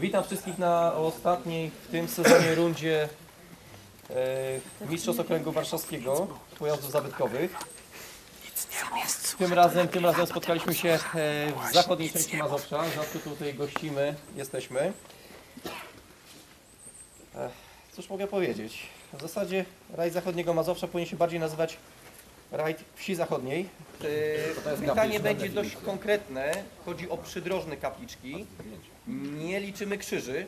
Witam wszystkich na ostatniej w tym sezonie rundzie e, Mistrzostw Okręgu Warszawskiego pojazdów zabytkowych. Tym razem, tym razem spotkaliśmy się e, w zachodniej części Mazowsza. Rzadko tutaj gościmy, jesteśmy. Ech, Cóż mogę powiedzieć? W zasadzie rajd zachodniego Mazowsza powinien się bardziej nazywać rajd wsi zachodniej. E, Pytanie będzie dość konkretne. Chodzi o przydrożne kapliczki. Nie liczymy krzyży.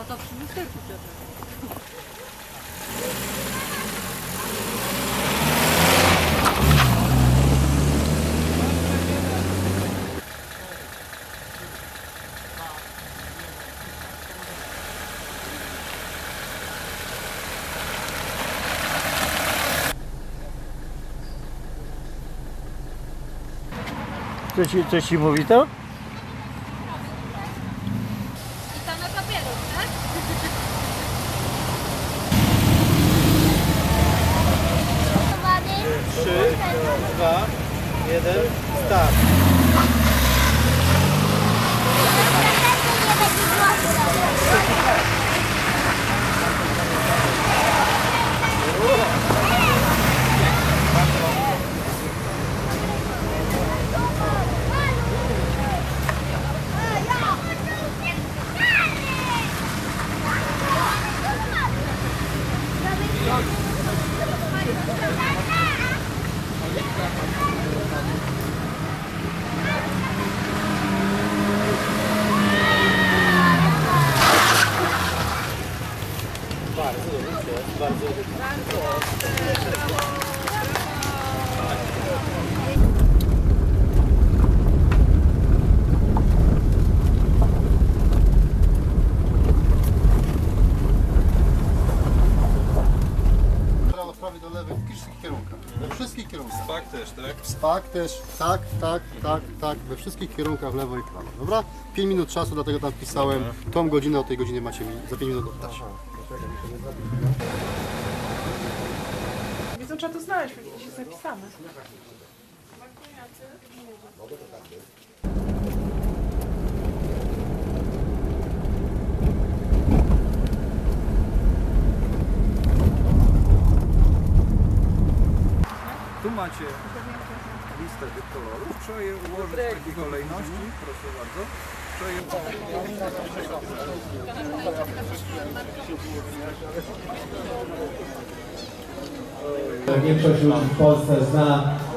To to przy lusterku Piotr. Co ci, co ci mówi to? Papieru, tak? Trzy, dwa, jeden, start dobrze, bardzo dobrze. Prawo, prawie do lewej, w wszystkich kierunkach. We wszystkich kierunkach. Spak też, tak? Spak też, tak, tak, tak, tak, we wszystkich kierunkach, w lewo i prawo, dobra? 5 minut czasu, dlatego tam wpisałem, tą godzinę o tej godzinie macie mi za 5 minut oddać. Wiedzą, trzeba to znaleźć, gdzieś jest napisane. Tu macie tych kolorów. Trzeba je ułożyć w takiej kolejności. Proszę bardzo. Trzeba je... Większość ludzi w Polsce zna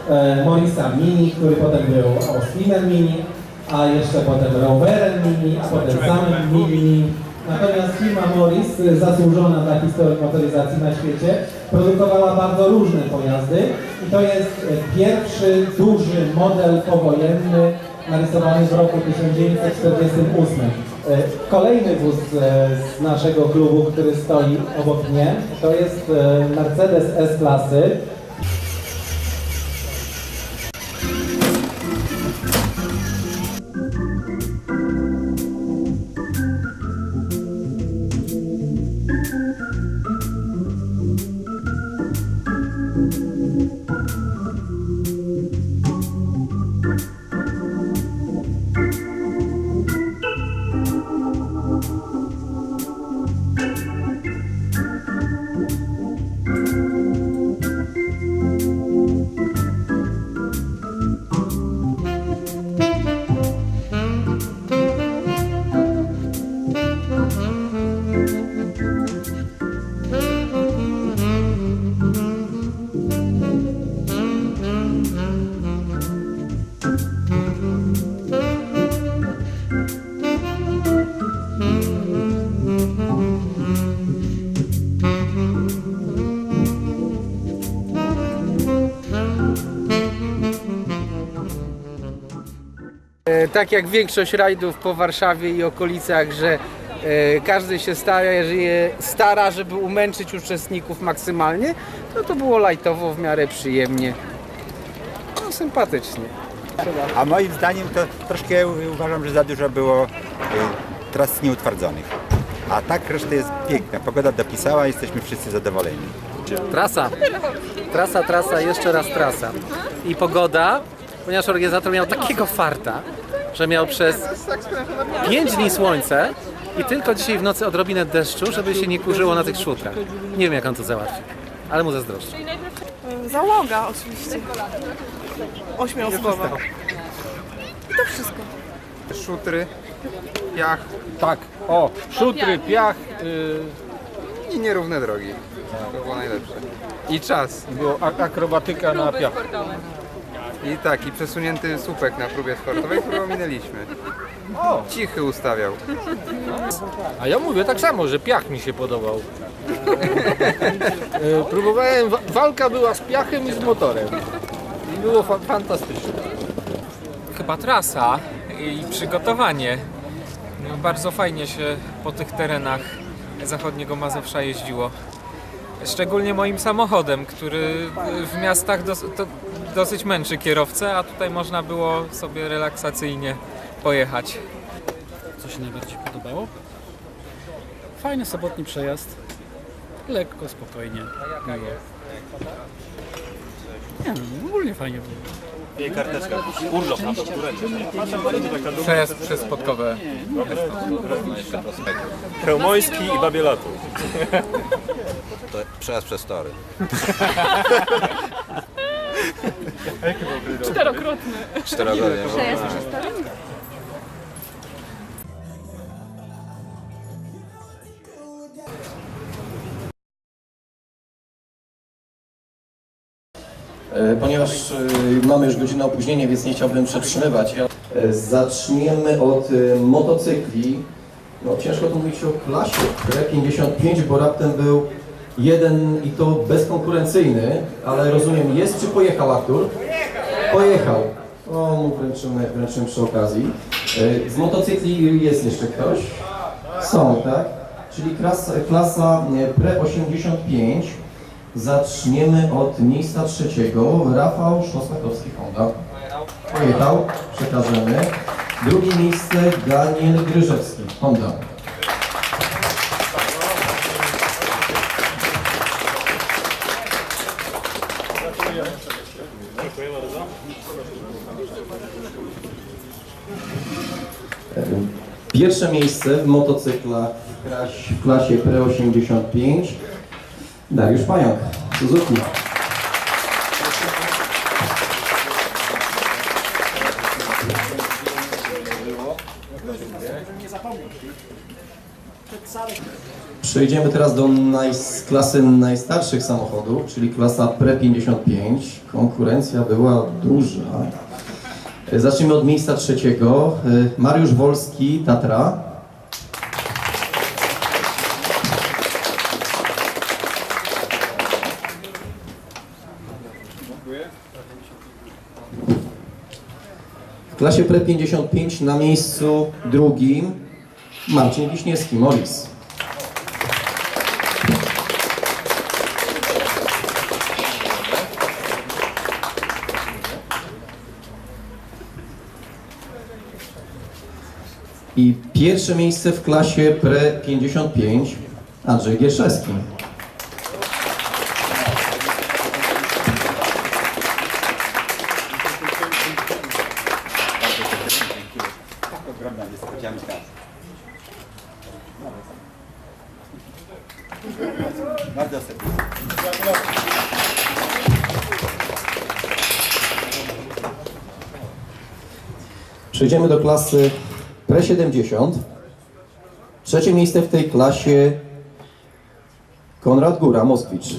e, Morisa Mini, który potem był Ospinem Mini, a jeszcze potem Rowerem Mini, a potem samym Mini. Natomiast firma Morris, y, zasłużona dla historii motoryzacji na świecie, produkowała bardzo różne pojazdy i to jest e, pierwszy duży model powojenny narysowany w roku 1948. E, Kolejny wóz z naszego klubu, który stoi obok mnie, to jest Mercedes S-klasy. Tak jak większość rajdów po Warszawie i okolicach, że e, każdy się stara, stara, żeby umęczyć uczestników maksymalnie, to to było lajtowo, w miarę przyjemnie. No, sympatycznie. A moim zdaniem to troszkę uważam, że za dużo było y, tras nieutwardzonych. A tak reszta jest piękna. Pogoda dopisała, jesteśmy wszyscy zadowoleni. Trasa. Trasa, trasa, jeszcze raz trasa. I pogoda, ponieważ organizator miał takiego farta, że miał przez 5 dni słońce i tylko dzisiaj w nocy odrobinę deszczu, żeby się nie kurzyło na tych szutrach. Nie wiem jak on to załatwi, ale mu zazdroszczę. Załoga oczywiście. Ośmioosobowa. I to wszystko. Szutry, piach Tak, o, szutry, piach, i nierówne drogi. To było najlepsze. I czas. było akrobatyka na piach. I tak, i przesunięty słupek na próbie sportowej, którą minęliśmy. Cichy ustawiał. A ja mówię tak samo, że piach mi się podobał. E, Próbowałem, wa- walka była z piachem i z motorem. I było fa- fantastycznie. Chyba trasa i przygotowanie. No, bardzo fajnie się po tych terenach zachodniego Mazowsza jeździło. Szczególnie moim samochodem, który w miastach dos to dosyć męczy kierowcę, a tutaj można było sobie relaksacyjnie pojechać. Co się najbardziej podobało? Fajny sobotni przejazd. Lekko, spokojnie. Miło. Nie no, ogólnie fajnie było. Przejazd przez Podkowę. Chełmoński i Babielatu. To przejazd przez tory. Czterokrotny. Czterogodzinny. E, Ponieważ e, mamy już godzinę opóźnienia, więc nie chciałbym przetrzymywać. E, Zaczniemy od e, motocykli. No ciężko tu mówić o klasie P55, bo raptem był jeden i to bezkonkurencyjny, ale rozumiem jest czy pojechał Artur? Pojechał. O, mu wręczymy, wręczymy przy okazji. E, Z motocykli jest jeszcze ktoś? Są, tak? Czyli klasa, klasa e, Pre85. Zaczniemy od miejsca trzeciego. Rafał Szostakowski Honda. Pojechał, przekażemy. Drugie miejsce Daniel Gryżewski Honda. Pierwsze miejsce w motocyklach w klasie, klasie Pre85 Dariusz Pająk, Suzuki. Przejdziemy teraz do klasy najstarszych samochodów, czyli klasa Pre55. Konkurencja była duża. Zacznijmy od miejsca trzeciego. Mariusz Wolski, Tatra. W klasie Pre55 na miejscu drugim Marcin Wiśniewski, Morris. I pierwsze miejsce w klasie Pre55 Andrzej Gierszewski. Przejdziemy do klasy Pre70. Trzecie miejsce w tej klasie Konrad Góra, Moskwicz.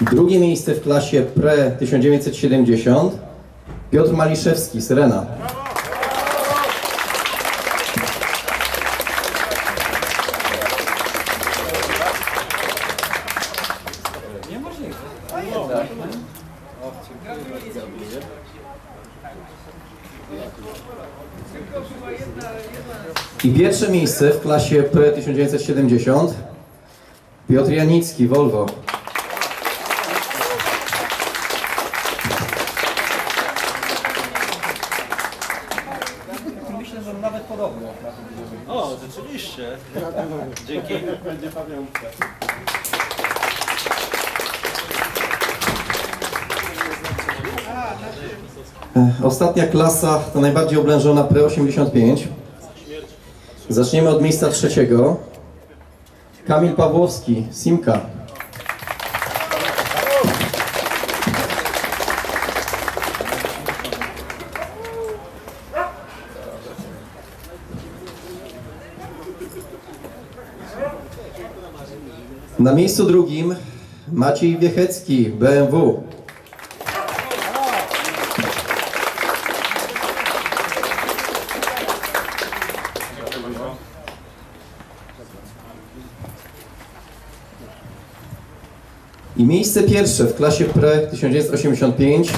Drugie miejsce w klasie Pre 1970 Piotr Maliszewski, Syrena. I pierwsze miejsce w klasie Pre 1970 Piotr Janicki, Volvo. Myślę, że nawet podobno. O, rzeczywiście. Dzięki. Będzie pamiątka. Ostatnia klasa to najbardziej oblężona Pre 85. Zaczniemy od miejsca trzeciego. Kamil Pawłowski, Simka. Na miejscu drugim Maciej Wiechecki, BMW. I miejsce pierwsze w klasie Pre 1985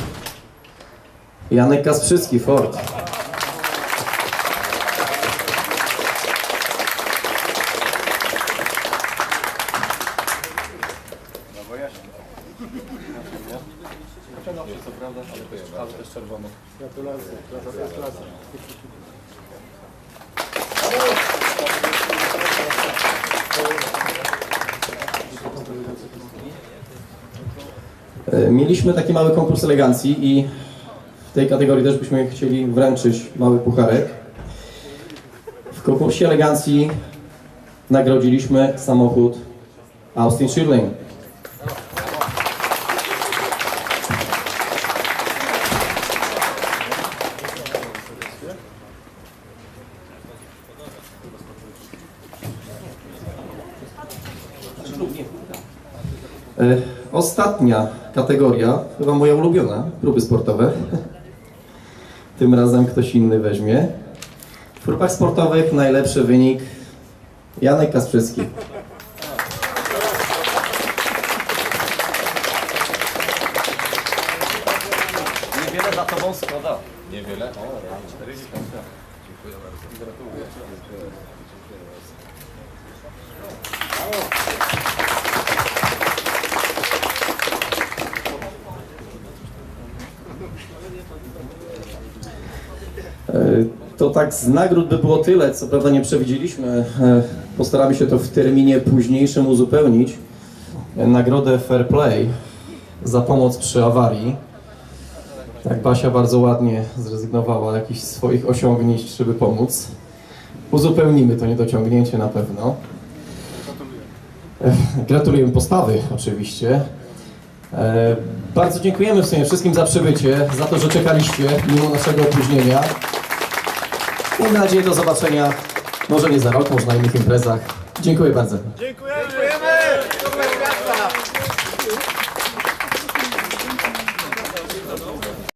Janek Kasprzycki, Ford. Mieliśmy taki mały konkurs elegancji i w tej kategorii też byśmy chcieli wręczyć mały pucharek. W konkursie elegancji nagrodziliśmy samochód Austin Schirling. E, Ostatnia kategoria, chyba moja ulubiona, próby sportowe. Tym razem ktoś inny weźmie. W próbach sportowych najlepszy wynik Janek Kasprzycki. Niewiele za tobą szkoda. Niewiele? O, 4 Dziękuję bardzo. Gratuluję. E, To tak z nagród by było tyle, co prawda nie przewidzieliśmy. E, Postaramy się to w terminie późniejszym uzupełnić. E, Nagrodę Fair Play za pomoc przy awarii. Tak, Basia bardzo ładnie zrezygnowała jakichś swoich osiągnięć, żeby pomóc. Uzupełnimy to niedociągnięcie na pewno. E, Gratulujemy postawy oczywiście. Bardzo dziękujemy w sumie wszystkim za przybycie, za to, że czekaliście mimo naszego opóźnienia. Mam nadzieję do zobaczenia, może nie za rok, może na innych imprezach. Dziękuję bardzo. Dziękujemy. Dziękujemy.